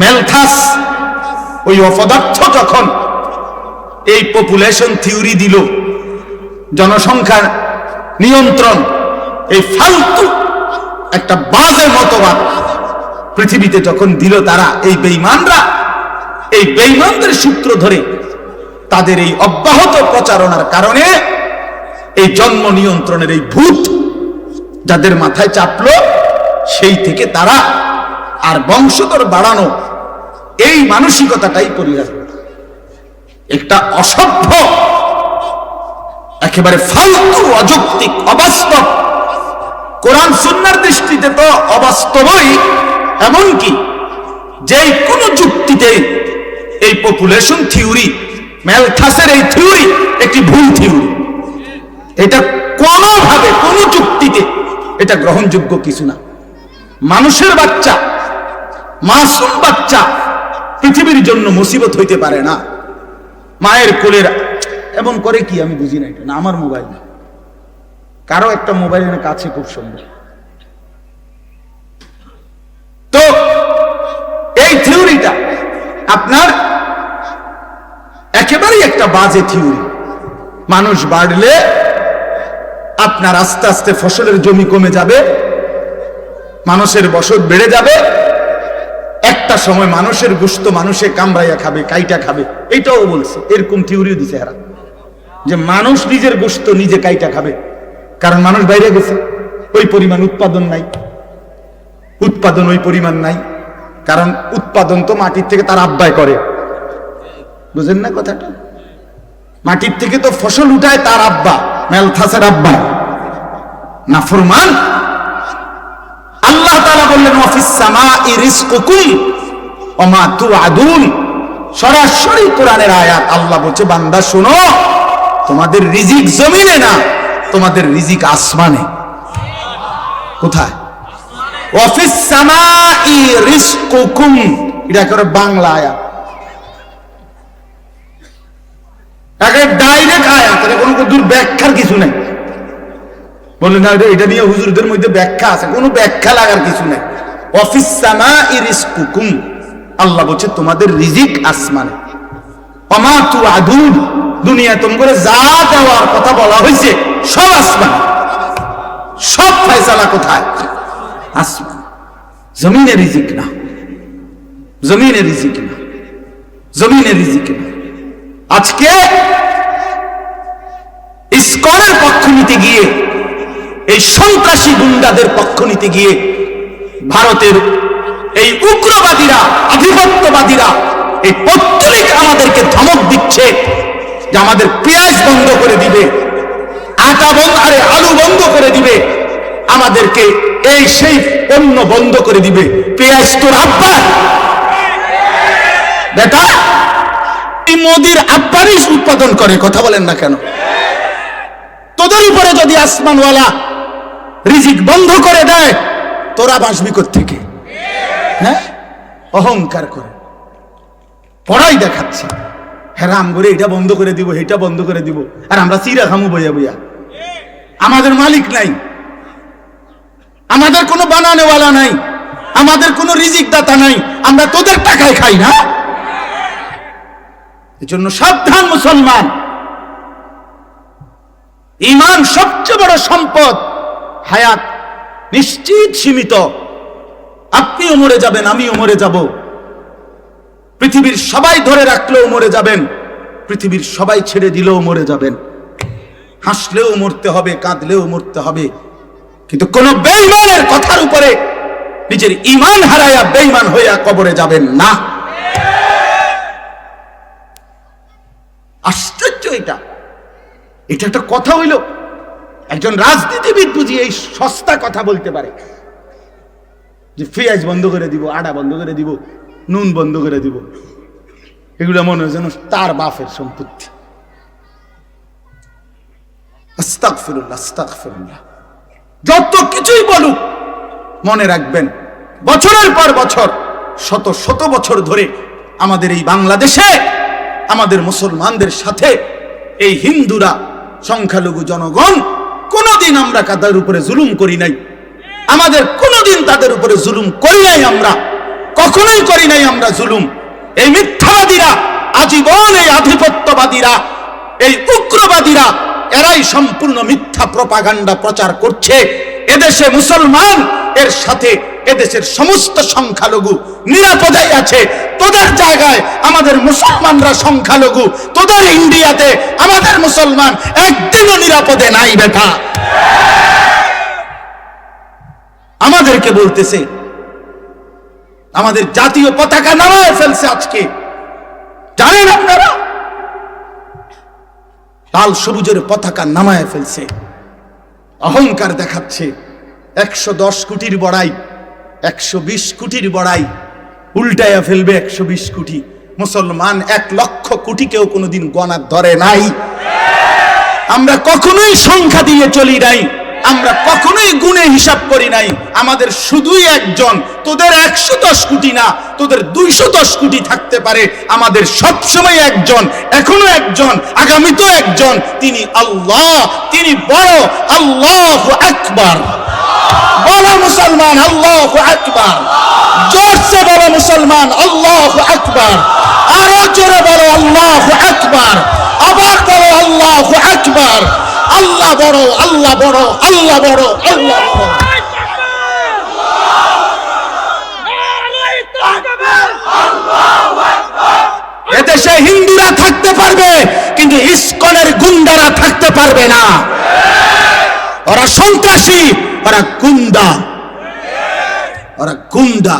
Malthus, ওই অপদার্থ যখন এই পপুলেশন থিওরি দিল জনসংখ্যা নিয়ন্ত্রণ, এই ফালতু একটা বাজে মতবাদ পৃথিবীতে যখন দিল তারা, এই বেইমানরা এই বেইমানদের সূত্র ধরে তাদের এই অব্যাহত প্রচারণার কারণে এই জন্ম নিয়ন্ত্রণের এই ভূত যাদের মাথায় চাপলো, সেই থেকে তারা আর বংশধর বাড়ানো, এই মানসিকতাটাই পরিহার একটা অসভ্য, একেবারে ফালতু, অযৌক্তিক, অবাস্তব, কোরআন সুন্নার দৃষ্টিতে তো অবাস্তবই, এমনকি যে কোনো যুক্তিতে এই পপুলেশন থিওরি ম্যালথাসের এই থিওরি একটি ভুল থিওরি এটা কোনোভাবে, কোনো যুক্তিতে এটা গ্রহণযোগ্য কিছু না। মানুষের বাচ্চা মাসুম বাচ্চা পৃথিবীর জন্য মুসিবত হইতে পারে না। মায়ের কোলের এমন করে কি আমি বুঝি না এটা না, আমার মোবাইল না। কারও একটা মোবাইল কাছে খুব সুন্দর। তো এই থিওরিটা আপনার একেবারেই একটা বাজে থিওরি। মানুষ বাড়লে আপনার আস্তে আস্তে ফসলের জমি কমে যাবে, মানুষের বসত বেড়ে যাবে একটা সময় মানুষের গুস্ত মানুষে কামড়াইয়া খাবে, কাইটা খাবে। এইটাও বলছে। এরকম থিওরিও দিছে এরা যে মানুষ নিজের গোস্ত নিজে কাইটা খাবে। কারণ মানুষ বাইরে গেছে। ওই পরিমাণ উৎপাদন নাই। উৎপাদন ওই পরিমাণ নাই। কারণ উৎপাদন তো মাটির থেকে তার আব্বায় করে। বুঝেন না কথাটা? মাটির থেকে তো ফসল উঠায় তার আব্বা। মেলথাসের আব্বা। নাফরমান আল্লাহ তাআলা বললেন অফিস সামা তুআদুন সরাসরি কোরআনের আয়াত আল্লাহ বলছে, বান্দা, শোনো, তোমাদের রিজিক জমিনে না, তোমাদের রিজিক আসমানে। কোথায়? অফিস এটা করে বাংলা আয়াত। ডাইরেক্ট আয়াত কোনো দূর ব্যাখ্যার কিছু নাই। বললেন এটা- নিয়ে হুজুরদের মধ্যে ব্যাখ্যা আছে, কোনো ব্যাখ্যা লাগার কিছু নাই। অফিস আল্লাহ বলছে, তোমাদের রিজিক আসমানে। অমা তু আদুন দুনিয়া তুম করে যা দেওয়ার কথা বলা হয়েছে, সব আসমান। সব ফয়সালা কোথায়? আসমান। জমিনে রিজিক না। জমিনে রিজিক না। জমিনে রিজিক না। আজকে ইস্কনের পক্ষ নিতে গিয়ে, এই সন্ত্রাসী গুন্ডাদের পক্ষ নিতে গিয়ে, ভারতের এই উগ্রবাদীরা, আধিপত্যবাদীরা এই পত্তলিক আমাদেরকে ধমক দিচ্ছে যে আমাদের পেঁয়াজ বন্ধ করে দিবে, আটা বন্ধ আরে আলু বন্ধ করে দিবে, আমাদেরকে এই সেই পণ্য বন্ধ করে দিবে। পেঁয়াজ তোর আব্বা। বেটা মোদির আব্বারই উৎপাদন করে, কথা বলেন না কেন? তোদের উপরে যদি আসমানওয়ালা রিজিক বন্ধ করে দেয়, তোরা বাঁচবি থেকে হ্যাঁ? অহংকার করে। পড়াই দেখাচ্ছে। হ্যাঁ রাম করে এটা বন্ধ করে দিব এটা বন্ধ করে দিব। আর আমরা চিরা খামু বইয়া বইয়া। আমাদের মালিক নাই। আমাদের কোনো বানানেওয়ালা নাই। আমাদের কোনো রিজিক দাতা নাই। আমরা তোদের টাকায় খাই না। এজন্য সাবধান মুসলমান। ইমান সবচেয়ে বড় সম্পদ। হায়াত নিশ্চিত সীমিত। আপনিও মরে যাবেন আমিও মরে যাব। পৃথিবীর সবাই ধরে রাখলেও মরে যাবেন, পৃথিবীর সবাই ছেড়ে দিলেও মরে যাবেন। হাসলেও মরতে হবে, কাঁদলেও মরতে হবে। কিন্তু কোন বেইমানের কথার উপরে নিজের ইমান হারাইয়া বেইমান হইয়া কবরে যাবেন না। আশ্চর্য এটা। এটা একটা কথা হইল, একজন রাজনীতিবিদ বুঝি এই সস্তা কথা বলতে পারে। যে পেঁয়াজ বন্ধ করে দিব আটা বন্ধ করে দিব, নুন বন্ধ করে দিব। এগুলো মনে হয় যেন তার বাপের সম্পত্তি। যত কিছুই বলুক, মনে রাখবেন, বছরের পর বছর, শত শত বছর ধরে আমাদের এই বাংলাদেশে, আমাদের মুসলমানদের সাথে এই হিন্দুরা, সংখ্যালঘু জনগণ, কোনোদিন আমরা কাদার উপরে জুলুম করি নাই। আমাদের কোনোদিন তাদের উপরে জুলুম করি নাই আমরা। কখনোই করি নাই আমরা জুলুম। এই মিথ্যাবাদীরা, আজীবন এই আধিপত্যবাদীরা, এই উগ্রবাদীরা, এরাই সম্পূর্ণ মিথ্যা প্রপাগান্ডা প্রচার করছে। এদেশে মুসলমান, এর সাথে এদেশের সমস্ত সংখ্যালঘু নিরাপদেই আছে। তোদের জায়গায় আমাদের মুসলমানরা সংখ্যালঘু, তোদের ইন্ডিয়াতে আমাদের মুসলমান একদিনও নিরাপদে নাই, বেটা। আমাদেরকে বলতেছে, আমাদের জাতীয় পতাকা নামায় ফেলছে আজকে। জানেন আপনারা? লাল সবুজের পতাকা নামায় ফেলছে। অহংকার দেখাচ্ছে। একশো দশ কোটির বড়াই, একশো বিশ কোটির বড়াই, উল্টাইয়া ফেলবে একশো বিশ কোটি। মুসলমান এক লক্ষ কোটিকেও কোনোদিন গণার ধরে নাই। আমরা কখনোই সংখ্যা দিয়ে চলি নাই। আমরা কখনোই গুণে হিসাব করি নাই। আমাদের শুধুই একজন। তোদের একশো দশ কোটি না, তোদের দুইশো দশ কোটি থাকতে পারে। আমাদের সবসময় একজন, এখনও একজন, আগামীতেও একজন। তিনি আল্লাহ, তিনি বড়, আল্লাহ আকবার। বলো মুসলমান, আল্লাহ আকবার। জোরসে বলো মুসলমান, আল্লাহ আকবার। আরও জোরে বলো, আল্লাহ আকবার। আবার বলো, আল্লাহ আকবার। আল্লাহ বড় আল্লাহ বড় আল্লাহ বড়, আল্লাহ এদেশে হিন্দুরা থাকতে পারবে, কিন্তু ইস্কনের গুন্ডারা থাকতে পারবে না। ওরা সন্ত্রাসী, ওরা গুন্ডা। ওরা গুন্ডা।